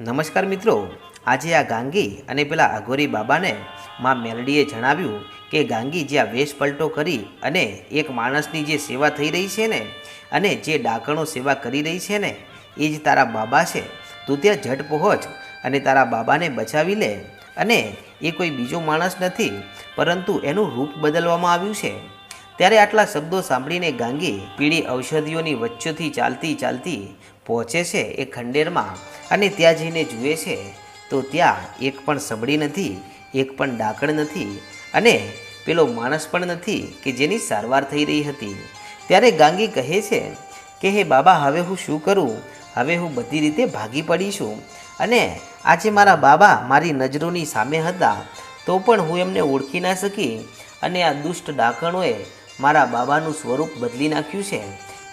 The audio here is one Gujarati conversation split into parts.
નમસ્કાર મિત્રો. આજે આ ગાંગી અને પેલા અઘોરી બાબાને માં મેલડીએ જણાવ્યું કે ગાંગી જ્યાં વેશ પલટો કરી અને એક માણસની જે સેવા થઈ રહી છે ને, અને જે ડાકણો સેવા કરી રહી છે ને, એ જ તારા બાબા છે. તું ત્યાં ઝટ પહોંચ અને તારા બાબાને બચાવી લે. અને એ કોઈ બીજો માણસ નથી, પરંતુ એનું રૂપ બદલવામાં આવ્યું છે. ત્યારે આટલા શબ્દો સાંભળીને ગાંગી પીળી ઔષધિઓની વચ્ચેથી ચાલતી ચાલતી પહોંચે છે એ ખંડેરમાં અને ત્યાં જઈને જુએ છે તો ત્યાં એક પણ સબળી નથી, એક પણ ડાકણ નથી અને પેલો માણસ પણ નથી કે જેની સારવાર થઈ રહી હતી. ત્યારે ગાંગી કહે છે કે, હે બાબા, હવે હું શું કરું? હવે હું બધી રીતે ભાગી પડીશું અને આજે મારા બાબા મારી નજરોની સામે હતા, તો પણ હું એમને ઓળખી ના શકી અને આ દુષ્ટ ડાકણોએ મારા બાબાનું સ્વરૂપ બદલી નાખ્યું છે.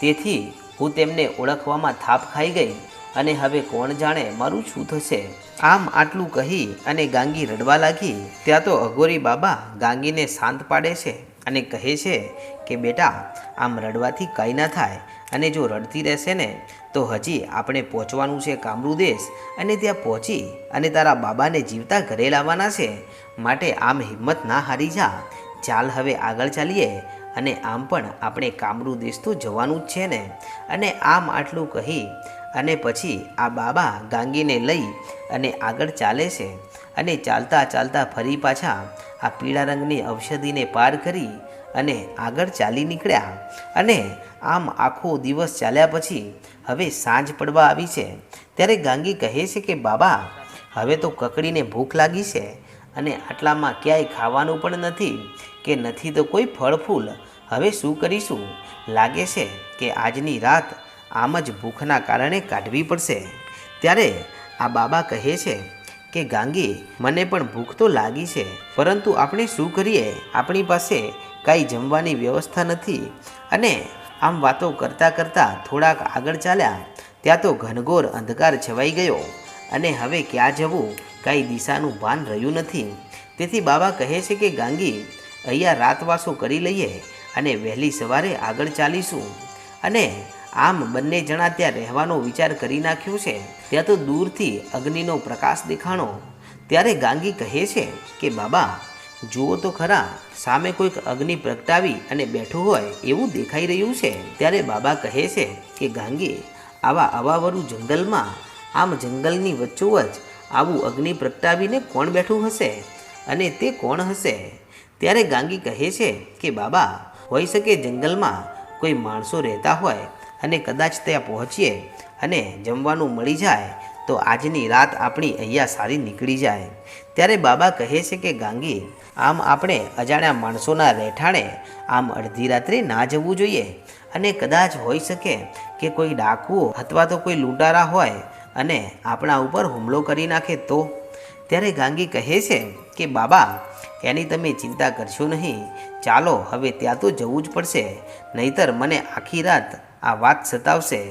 તેથી હું તેમને ઓળખવામાં થાપ ખાઈ ગઈ અને હવે કોણ જાણે મારું શું થશે? આમ આટલું કહી અને ગાંગી રડવા લાગી. ત્યાં તો અઘોરી બાબા ગાંગીને શાંત પાડે છે અને કહે છે કે, બેટા, આમ રડવાથી કંઈ ના થાય અને જો રડતી રહેશે ને, તો હજી આપણે પહોંચવાનું છે કામરૂ દેશ અને ત્યાં પહોંચી અને તારા બાબાને જીવતા ઘરે લાવવાના છે. માટે આમ હિંમત ના હારી જા. ચાલ હવે આગળ ચાલીએ અને આમ પણ આપણે કામરૂ દેશ તો જવાનું જ છે ને. અને આમ આટલું કહી અને પછી આ બાબા ગાંગીને લઈ અને આગળ ચાલે છે. અને ચાલતા ચાલતા ફરી પાછા આ પીળા રંગની ઔષધિને પાર કરી અને આગળ ચાલી નીકળ્યા. અને આમ આખો દિવસ ચાલ્યા પછી હવે સાંજ પડવા આવી છે. ત્યારે ગાંગી કહે છે કે, બાબા, હવે તો કકડીને ભૂખ લાગી છે. અને આટલામાં ક્યાંય ખાવાનું પણ નથી. કે નથી તો કોઈ ફળ ફૂલ હવે શું કરીશું? લાગે છે કે આજની રાત આમ જ ભૂખના કારણે કાઢવી પડશે. ત્યારે આ બાબા કહે છે કે, ગાંગી, મને પણ ભૂખ તો લાગી છે, પરંતુ આપણે શું કરીએ? આપણી પાસે કાંઈ જમવાની વ્યવસ્થા નથી. અને આમ વાતો કરતાં કરતાં થોડાક આગળ ચાલ્યા, ત્યાં તો ઘનઘોર અંધકાર છવાઈ ગયો અને હવે ક્યાં જવું? કાંઈ દિશાનું ભાન રહ્યું નથી. તેથી બાબા કહે છે કે, ગાંગી, અહીંયા રાતવાસો કરી લઈએ અને વહેલી સવારે આગળ ચાલીશું. અને આમ બંને જણા ત્યાં રહેવાનો વિચાર કરી નાખ્યો છે. ત્યાં તો દૂરથી અગ્નિનો પ્રકાશ દેખાણો. ત્યારે ગાંગી કહે છે કે, બાબા, જુઓ તો ખરા, સામે કોઈક અગ્નિ પ્રગટાવી અને બેઠું હોય એવું દેખાઈ રહ્યું છે. ત્યારે બાબા કહે છે કે, ગાંગી, આવા અવાવરું જંગલમાં, આમ જંગલની વચ્ચોવચ આવું અગ્નિ પ્રગટાવીને કોણ બેઠું હશે? અને તે કોણ હશે? ત્યારે ગાંગી કહે છે કે, બાબા હોઈ શકે જંગલમાં કોઈ માણસો રહેતા હોય અને કદાચ ત્યાં પહોંચીએ અને જમવાનું મળી જાય, તો આજની રાત આપણી અહીંયા સારી નીકળી જાય. ત્યારે બાબા કહે છે કે, ગાંગી, આમ આપણે અજાણ્યા માણસોના રહેઠાણે આમ અડધી રાત્રે ના જવું જોઈએ? અને કદાચ હોઈ શકે કે કોઈ ડાકુ અથવા તો કોઈ લૂંટારા હોય અને આપણા ઉપર હુમલો કરી નાખે તો? ત્યારે ગાંગી કહે છે કે બાબા, એની તમે ચિંતા કરશો નહીં. ચાલો, હવે ત્યાં તો જવું જ પડશે. નહીતર મને આખી રાત આ વાત સતાવશે.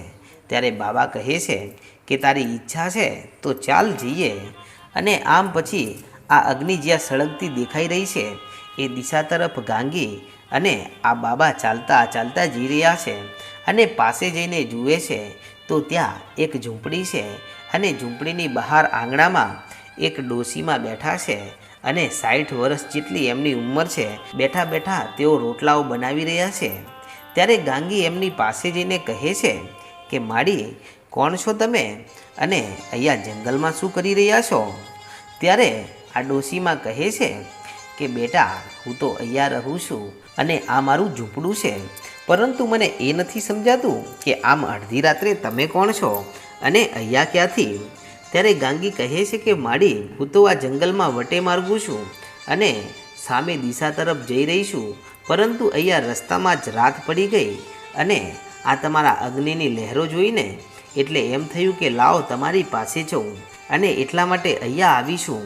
ત્યારે બાબા કહે છે કે તારી ઈચ્છા છે તો ચાલ જઈએ. અને આમ પછી આ અગ્નિ જ્યાં સળગતી દેખાઈ રહી છે, એ દિશા તરફ ગાંગી અને આ બાબા ચાલતા ચાલતા જઈ રહ્યા છે અને પાસે જઈને જુએ છે તો ત્યાં એક ઝૂંપડી છે અને ઝૂંપડીની બહાર આંગણામાં એક ડોશીમાં બેઠા છે. અને સાઠ વર્ષ જેટલી એમની ઉંમર છે, બેઠા બેઠા તેઓ રોટલાઓ બનાવી રહ્યા છે. ત્યારે ગાંગી એમની પાસે જઈને કહે છે કે, માડી, કોણ છો તમે? અને અહીંયા જંગલમાં શું કરી રહ્યા છો? ત્યારે આ ડોશીમાં કહે છે કે, બેટા, હું તો અહીંયા રહું છું અને આ મારું ઝૂંપડું છે. પરંતુ મને એ નથી સમજાતું કે આમ અડધી રાત્રે તમે કોણ છો અને અહીંયા ક્યાંથી? ત્યારે ગાંગી કહે છે કે, માડી, હું તો આ જંગલમાં વટે માર્ગું છું અને સામે દિશા તરફ જઈ રહી છું, પરંતુ અહીંયા રસ્તામાં જ રાત પડી ગઈ અને આ તમારા અગ્નિની લહેરો જોઈને એટલે એમ થયું કે, લાવો, તમારી પાસે જઉં અને એટલા માટે અહીંયા આવી છું.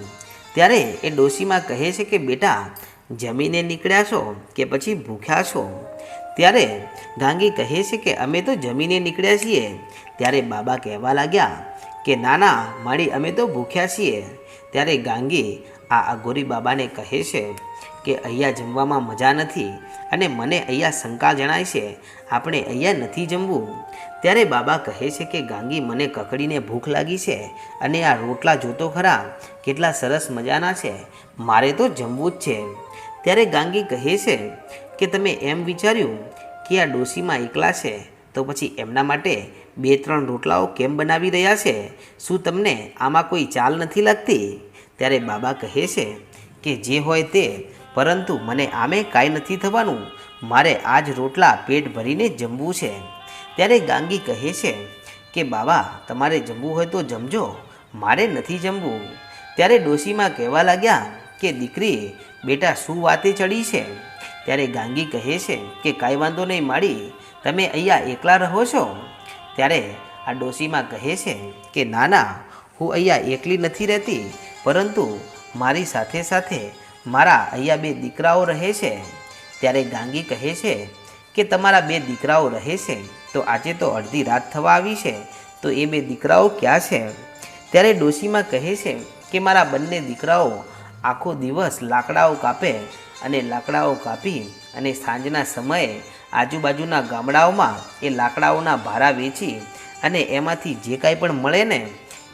ત્યારે એ ડોશીમાં કહે છે કે, બેટા, જમીને નીકળ્યા છો કે પછી ભૂખ્યા છો? ત્યારે ગાંગી કહે છે કે, અમે તો જમીને નીકળ્યા છીએ. ત્યારે બાબા કહેવા લાગ્યા કે, નાના મારી અમે તો ભૂખ્યા છીએ. ત્યારે ગાંગી આ અઘોરી બાબાને કહે છે કે, અહીંયા જમવામાં મજા નથી અને મને અહીંયા શંકા જણાય છે. આપણે અહીંયા નથી જમવું. ત્યારે બાબા કહે છે કે, ગાંગી, મને કકડીને ભૂખ લાગી છે અને આ રોટલા જોતો ખરા. કેટલા સરસ મજાના છે. મારે તો જમવું જ છે. ત્યારે ગાંગી કહે છે કે, તમે એમ વિચાર્યું કે આ ડોશીમાં એકલા છે. તો પછી એમના માટે બે ત્રણ રોટલાઓ કેમ બનાવી રહ્યા છે? શું તમને આમાં કોઈ ચાલ નથી લાગતી? ત્યારે બાબા કહે છે કે જે હોય તે, પરંતુ મને આમે કાંઈ નથી થવાનું. મારે આજ રોટલા પેટ ભરીને જમવું છે. ત્યારે ગાંગી કહે છે કે, બાબા, તમારે જમવું હોય તો જમજો. મારે નથી જમવું. ત્યારે ડોશીમાં કહેવા લાગ્યા કે, દીકરી, બેટા શું વાતે ચડી છે? ત્યારે ગાંગી કહે છે કે, કાંઈ વાંધો નહીં માડી. તમે અહીંયા એકલા રહો છો? ત્યારે આ ડોશીમાં કહે છે કે ના ના હું અહીંયા એકલી નથી રહેતી, પરંતુ મારી સાથે સાથે મારા અહીંયા બે દીકરાઓ રહે છે. ત્યારે ગાંગી કહે છે કે, તમારા બે દીકરાઓ રહે છે, તો આજે તો અડધી રાત થવા આવી છે, તો એ બે દીકરાઓ ક્યાં છે? ત્યારે ડોશીમાં કહે છે કે, મારા બંને દીકરાઓ આખો દિવસ લાકડાઓ કાપે અને લાકડાઓ કાપી અને સાંજના સમયે આજુબાજુના ગામડાઓમાં એ લાકડાઓના ભારા વેચી અને એમાંથી જે કાંઈ પણ મળે ને,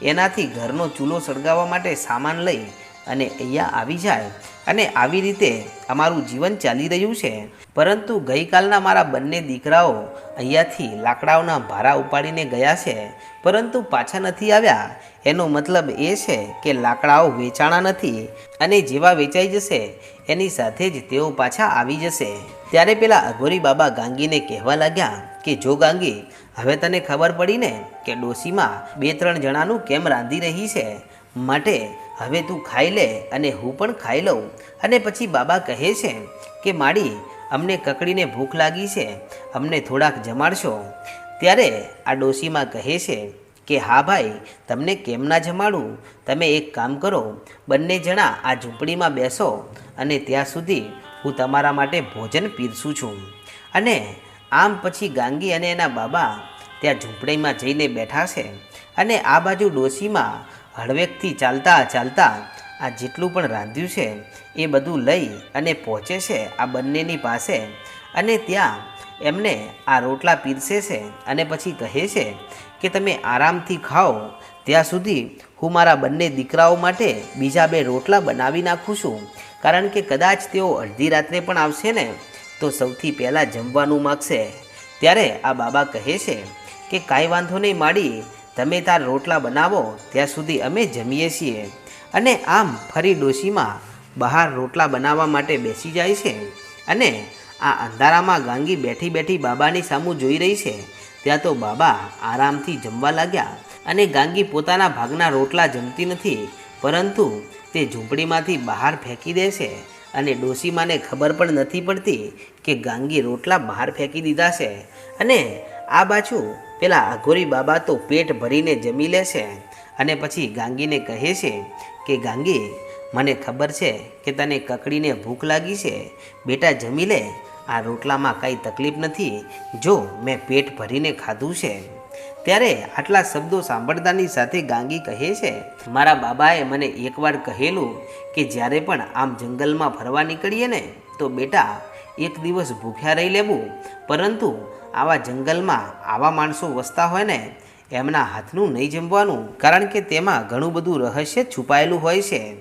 એનાથી ઘરનો ચૂલો સળગાવવા માટે સામાન લઈ અને અહીંયા આવી જાય. અને આવી રીતે અમારું જીવન ચાલી રહ્યું છે. પરંતુ ગઈકાલના મારા બંને દીકરાઓ અહીંયાથી લાકડાઓના ભારા ઉપાડીને ગયા છે. પરંતુ પાછા નથી આવ્યા. એનો મતલબ એ છે કે લાકડાઓ વેચાણા નથી અને જેવા વેચાઈ જશે, એની સાથે જ તેઓ પાછા આવી જશે. ત્યારે પેલા અઘોરી બાબા ગાંગીને કહેવા લાગ્યા કે, જો ગાંગી, હવે તને ખબર પડીને કે ડોશીમાં બે ત્રણ જણાનું કેમ રાંધી રહી છે? માટે હવે તું ખાઈ લે અને હું પણ ખાઈ લઉં. અને પછી બાબા કહે છે કે, માડી, અમને કકડીને ભૂખ લાગી છે. અમને થોડાક જમાડશો. ત્યારે આ ડોશીમાં કહે છે કે, હા ભાઈ, તમને કેમ ના જમાડું? તમે એક કામ કરો, બંને જણા આ ઝૂંપડીમાં બેસો અને ત્યાં સુધી હું તમારા માટે ભોજન પીરસું છું. અને આમ પછી ગાંગી અને એના બાબા ત્યાં ઝૂંપડીમાં જઈને બેઠા છે. અને આ બાજુ ડોશીમાં હળવેકથી ચાલતા ચાલતા આ જેટલું પણ રાંધ્યું છે, એ બધું લઈ અને પહોંચે છે આ બંનેની પાસે. અને ત્યાં એમને આ રોટલા પીરસે છે અને પછી કહે છે કે તમે આરામથી ખાઓ, ત્યાં સુધી હું મારા બંને દીકરાઓ માટે બીજા બે રોટલા બનાવી નાખું છું. કારણ કે કદાચ તેઓ અડધી રાત્રે પણ આવશે ને, તો સૌથી પહેલાં જમવાનું માગશે. ત્યારે આ બાબા કહે છે કે કાંઈ વાંધો નહીં માડી તમે તાર રોટલા બનાવો, ત્યાં સુધી અમે જમીએ છીએ. અને આમ ફરી ડોશીમાં બહાર રોટલા બનાવવા માટે બેસી જાય છે. અને આ અંધારામાં ગાંગી બેઠી બેઠી બાબાની સામું જોઈ રહી છે. ત્યાં તો બાબા આરામથી જમવા લાગ્યા. અને ગાંગી પોતાના ભાગના રોટલા જમતી નથી, પરંતુ તે ઝૂંપડીમાંથી બહાર ફેંકી દે છે. અને ડોશીમાને ખબર પણ નથી પડતી કે ગાંગી રોટલા બહાર ફેંકી દીધા છે. અને આ બાજુ પેલા અઘોરી બાબા તો પેટ ભરીને જમી લે છે અને પછી ગાંગીને કહે છે કે, ગાંગી, મને ખબર છે કે તને કકડીને ભૂખ લાગી છે. બેટા, જમી લે. આ રોટલામાં કાંઈ તકલીફ નથી. જો, મેં પેટ ભરીને ખાધું છે. ત્યારે આટલા શબ્દો સાંભળતાની સાથે ગાંગી કહે છે, મારા બાબાએ મને એકવાર કહેલું કે જ્યારે પણ આમ જંગલમાં ફરવા નીકળીએ ને, તો બેટા, એક દિવસ ભૂખ્યા રહી લેવું. પરંતુ આવા જંગલમાં આવા માણસો વસતા હોય ને, એમના હાથનું નહીં જમવાનું, કારણ કે તેમાં ઘણું બધું રહસ્ય છુપાયેલું હોય છે.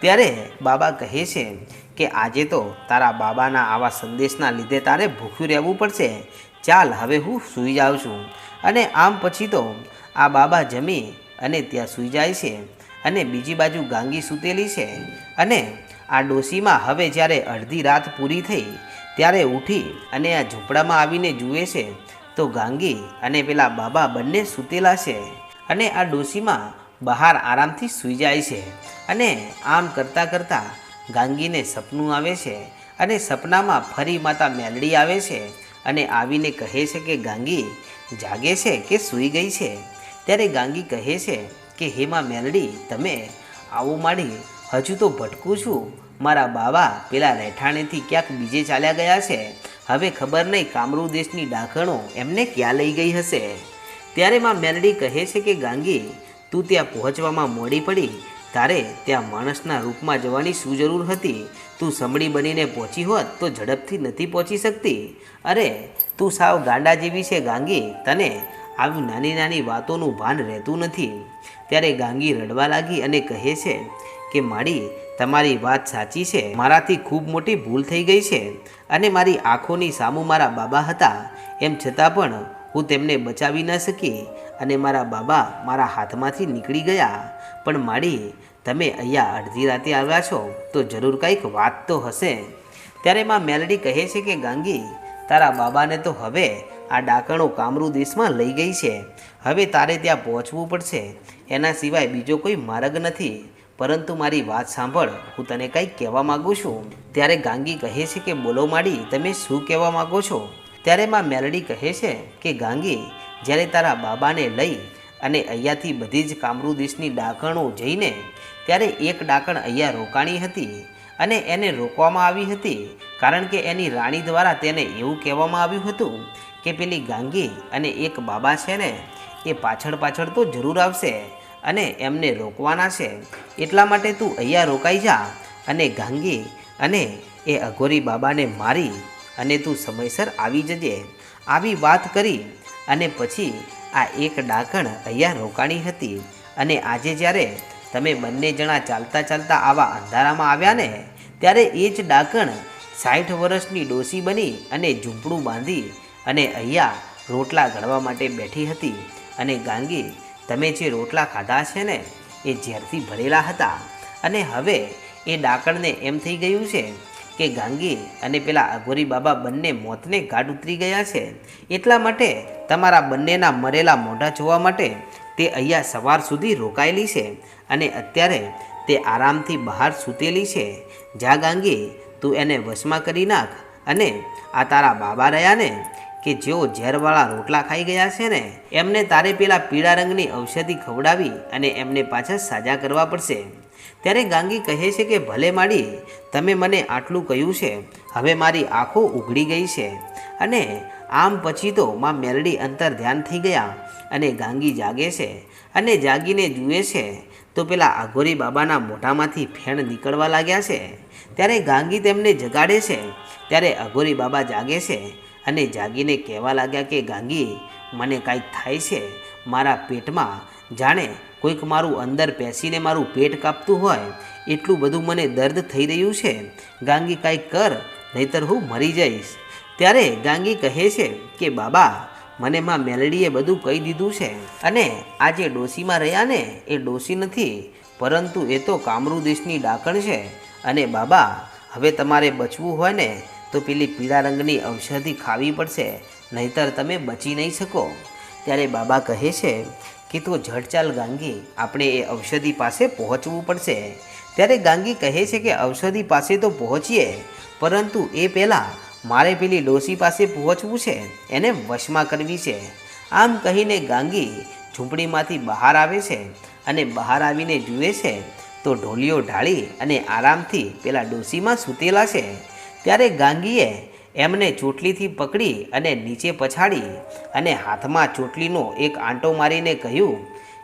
ત્યારે બાબા કહે છે કે, આજે તો તારા બાબાના આવા સંદેશના લીધે તારે ભૂખ્યું રહેવું પડશે. ચાલ, હવે હું સૂઈ જાઉં છું. અને આમ પછી તો આ બાબા જમી અને ત્યાં સૂઈ જાય છે અને બીજી બાજુ ગાંગી સૂતેલી છે. અને આ ડોશીમાં હવે જ્યારે અડધી રાત પૂરી થઈ ત્યારે ઉઠી અને આ ઝૂંપડામાં આવીને જુએ છે, તો ગાંગી અને પેલા બાબા બંને સૂતેલા છે અને આ ડોશીમાં બહાર આરામથી સૂઈ જાય છે અને આમ કરતાં કરતાં ગાંગીને સપનું આવે છે અને સપનામાં ફરી માતા મેલડી આવે છે અને આવીને કહે છે કે ગાંગી, જાગે છે કે સૂઈ ગઈ છે? ત્યારે ગાંગી કહે છે કે હેમાં મેલડી, તમે આવું માડી હજુ તો ભટકું છું મારા બાબા પેલા રહેઠાણેથી ક્યાંક બીજે ચાલ્યા ગયા છે. હવે ખબર નહીં કામરૂ દેશની ડાકણો એમને ક્યાં લઈ ગઈ હશે? ત્યારે માં મેલડી કહે છે કે, ગાંગી, તું ત્યાં પહોંચવામાં મોડી પડી. તારે ત્યાં માણસના રૂપમાં જવાની શું જરૂર હતી? તું સમડી બનીને પહોંચી હોત તો ઝડપથી નથી પહોંચી શકતી. અરે, તું સાવ ગાંડા જેવી છે ગાંગી. તને આવી નાની નાની વાતોનું ભાન રહેતું નથી. ત્યારે ગાંગી રડવા લાગી અને કહે છે કે, માડી તમારી વાત સાચી છે. મારાથી ખૂબ મોટી ભૂલ થઈ ગઈ છે અને મારી આંખોની સામું મારા બાબા હતા. એમ છતાં પણ હું તેમને બચાવી ન શકી અને મારા બાબા મારા હાથમાંથી નીકળી ગયા. પણ માડી, તમે અહીંયા અડધી રાતે આવ્યા છો તો જરૂર કંઈક વાત તો હશે. ત્યારે માં મેલડી કહે છે કે, ગાંગી, તારા બાબાને તો હવે આ ડાકણો કામરૂ દેશમાં લઈ ગઈ છે. હવે તારે ત્યાં પહોંચવું પડશે. એના સિવાય બીજો કોઈ માર્ગ નથી. પરંતુ મારી વાત સાંભળ, હું તને કંઈક કહેવા માગું છું. ત્યારે ગાંગી કહે છે કે, બોલો માડી, તમે શું કહેવા માગો છો? ત્યારે માં મેલડી કહે છે કે, ગાંગી, જ્યારે તારા બાબાને લઈ અને અહીંયાથી બધી જ કામરૂ દેશની ડાકણો જઈને, ત્યારે એક ડાકણ અહીંયા રોકાણી હતી અને એને રોકવામાં આવી હતી, કારણ કે એની રાણી દ્વારા તેને એવું કહેવામાં આવ્યું હતું કે, પેલી ગાંગી અને એક બાબા છે ને, એ પાછળ પાછળ તો જરૂર આવશે. અને એમને રોકવાના છે. એટલા માટે તું અહીંયા રોકાઈ જા અને ગાંગી અને એ અઘોરી બાબાને મારી અને તું સમયસર આવી જજે. આવી વાત કરી અને પછી આ એક ડાકણ અહીંયા રોકાણી હતી અને આજે જ્યારે તમે બંને જણા ચાલતા ચાલતા આવા અંધારામાં આવ્યા ને, ત્યારે એ જ ડાકણ સાઠ વર્ષની ડોસી બની અને ઝૂંપડું બાંધી અને અહીંયા રોટલા ઘડવા માટે બેઠી હતી અને ગાંગી તમે જે રોટલા ખાધા છે ને, એ ઝેરથી ભરેલા હતા. અને હવે એ ડાકણને એમ થઈ ગયું છે કે ગાંગી અને પેલા અઘોરી બાબા બંને મોતને ગાઢ ઉતરી ગયા છે. એટલા માટે તમારા બંનેના મરેલા મોઢા જોવા માટે તે અહીંયા સવાર સુધી રોકાયેલી છે અને અત્યારે તે આરામથી બહાર સૂતેલી છે. જા ગાંગી, તું એને વશમાં કરી નાખ અને આ તારા બાબા રહ્યા ને કે જેઓ ઝેરવાળા રોટલા ખાઈ ગયા છે ને, એમને તારે પેલા પીળા રંગની ઔષધિ ખવડાવી અને એમને પાછા સાજા કરવા પડશે. ત્યારે ગાંગી કહે છે કે, ભલે માડી, તમે મને આટલું કહ્યું છે, હવે મારી આંખો ઉઘડી ગઈ છે. અને આમ પછી તો માં મેલડી અંતર ધ્યાન થઈ ગયા અને ગાંગી જાગે છે અને જાગીને જુએ છે તો પેલા આઘોરી બાબાના મોઢામાંથી ફેણ નીકળવા લાગ્યા છે. ત્યારે ગાંગી તેમને જગાડે છે. ત્યારે અઘોરી બાબા જાગે છે અને જાગીને કહેવા લાગ્યા કે, ગાંગી, મને કાંઈક થાય છે? મારા પેટમાં જાણે કોઈક મારું અંદર પેસીને મારું પેટ કાપતું હોય. એટલું બધું મને દર્દ થઈ રહ્યું છે. ગાંગી, કાંઈક કર, નહીતર હું મરી જઈશ. ત્યારે ગાંગી કહે છે કે, બાબા, મને માં મેલડીએ બધું કહી દીધું છે. અને આ જે ડોશીમાં રહ્યા ને, એ ડોશી નથી. પરંતુ એ તો કામરૂ દેશની ડાકણ છે. અને બાબા, હવે તમારે બચવું હોય ને તો પેલી પીળા રંગની ઔષધિ ખાવી પડશે, નહીતર તમે બચી નહીં શકો. ત્યારે બાબા કહે છે કે તો ઝડચાલ ગાંગી, આપણે એ ઔષધિ પાસે પહોંચવું પડશે. ત્યારે ગાંગી કહે છે કે ઔષધિ પાસે તો પહોંચીએ, પરંતુ એ પહેલાં મારે પેલી ડોસી પાસે પહોંચવું છે, એને વશમાં કરવી છે. આમ કહીને ગાંગી ઝૂંપડીમાંથી બહાર આવે છે અને બહાર આવીને જુએ છે, તો ઢોલિયો ઢાળી અને આરામથી પેલા ડોસીમાં સૂતેલા છે. ત્યારે ગાંગીએ એમને ચોટલીથી પકડી અને નીચે પછાડી અને હાથમાં ચોટલીનો એક આંટો મારીને કહ્યું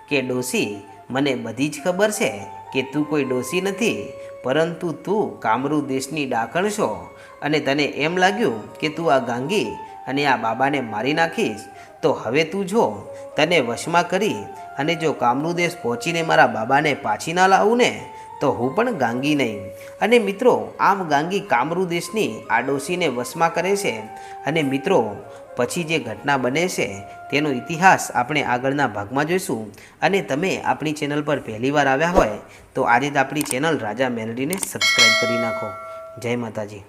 કે, ડોસી, મને બધી જ ખબર છે કે તું કોઈ ડોસી નથી, પરંતુ તું કામરૂ દેશની ડાકણ છો અને તને એમ લાગ્યું કે તું આ ગાંગી અને આ બાબાને મારી નાખીશ, તો હવે તું જો, તને વશમાં કરી અને જો કામરૂ દેશ પહોંચીને મારા બાબાને પાછી ના લાવું ને તો હું પણ ગાંગી નહીં. અને મિત્રો, આમ ગાંગી કામરૂ દેશની આડોશીને વશમાં કરે છે. અને મિત્રો, પછી જે ઘટના બને છે, તેનો ઇતિહાસ આપણે આગળના ભાગમાં જોઈશું. અને તમે આપણી ચેનલ પર પહેલીવાર આવ્યા હોય, તો આજે જ આપણી ચેનલ રાજા મેલડીને સબસ્ક્રાઈબ કરી નાખો. જય માતાજી.